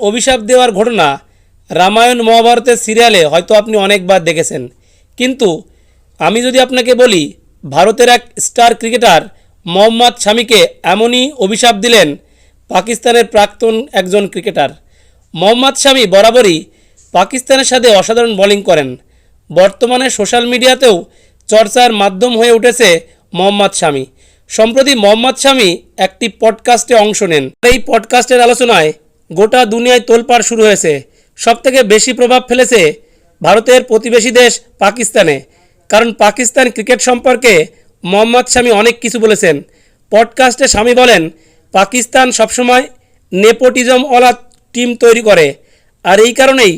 অভিশাপ দেওয়ার ঘটনা রামায়ণ মহাভারতের সিরিয়ালে হয়তো আপনি অনেকবার দেখেছেন। কিন্তু আমি যদি আপনাকে বলি, ভারতের এক স্টার ক্রিকেটার মোহাম্মদ শামিকে এমনই অভিশাপ দিলেন পাকিস্তানের প্রাক্তন একজন ক্রিকেটার। মোহাম্মদ শামি বরাবরই পাকিস্তানের সাথে অসাধারণ বোলিং করেন। বর্তমানে সোশ্যাল মিডিয়াতেও চর্চার মাধ্যম হয়ে উঠেছে মোহাম্মদ শামি। সম্প্রতি মোহাম্মদ শামি একটি পডকাস্টে অংশ নেন। এই পডকাস্টের আলোচনায় গোটা দুনিয়ায় তোলপাড় শুরু হয়েছে। সবথেকে বেশি প্রভাব ফেলেছে ভারতের প্রতিবেশী দেশ পাকিস্তানে। কারণ পাকিস্তান ক্রিকেট সম্পর্কে মোহাম্মদ স্বামী অনেক কিছু বলেছেন। পডকাস্টে স্বামী বলেন, পাকিস্তান সবসময় নেপোটিজম ওলা টিম তৈরি করে। আর এই কারণেই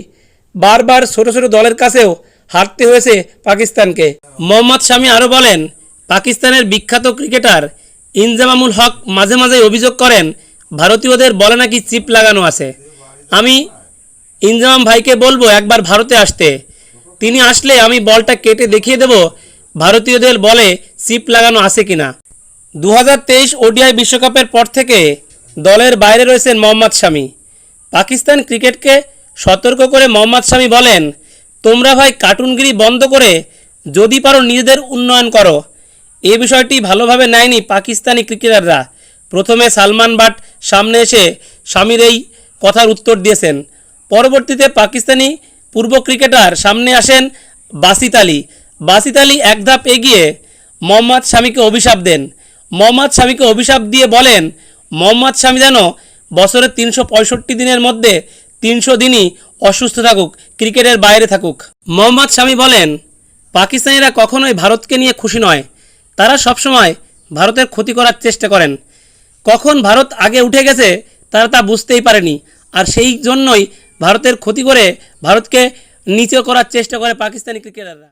বারবার ছোট ছোট দলের কাছেও হারতে হয়েছে পাকিস্তানকে। মোহাম্মদ স্বামী আরও বলেন, পাকিস্তানের বিখ্যাত ক্রিকেটার ইনজামামুল হক মাঝে মাঝে অভিযোগ করেন ভারতীয়দের বলে নাকি চিপ লাগানো আছে। আমি ইনজাম ভাইকে বলব একবার ভারতে আসতে। তিনি আসলে আমি বলটা কেটে দেখিয়ে দেব, ভারতীয়দের বলে চিপ লাগানো আছে কিনা। দু হাজার তেইশ ওডিআই বিশ্বকাপের পর থেকে দলের বাইরে রয়েছেন মোহাম্মদ শামি। পাকিস্তান ক্রিকেটকে সতর্ক করে মোহাম্মদ শামি বলেন, তোমরা ভাই কার্টুনগিরি বন্ধ করে যদি পারো নিজেদের উন্নয়ন করো। এ বিষয়টি ভালোভাবে নেয়নি পাকিস্তানি ক্রিকেটাররা। প্রথমে সালমান বাট সামনে এসে স্বামীর এই কথার উত্তর দিয়েছেন। পরবর্তীতে পাকিস্তানি পূর্ব ক্রিকেটার সামনে আসেন বাসিত আলী। বাসিত আলী এক ধাপ এগিয়ে মোহাম্মদ স্বামীকে অভিশাপ দেন। মোহাম্মদ স্বামীকে অভিশাপ দিয়ে বলেন, মোহাম্মদ স্বামী যেন বছরের তিনশো পঁয়ষট্টি দিনের মধ্যে তিনশো দিনই অসুস্থ থাকুক, ক্রিকেটের বাইরে থাকুক। মোহাম্মদ স্বামী বলেন, পাকিস্তানিরা কখনোই ভারতকে নিয়ে খুশি নয়। তারা সবসময় ভারতের ক্ষতি করার চেষ্টা করেন। কখন ভারত আগে উঠে গেছে তারা তা বুঝতেই পারেনি। আর সেই জন্যই ভারতের ক্ষতি করে ভারতকে নিচে করার চেষ্টা করে পাকিস্তানি ক্রিকেটাররা।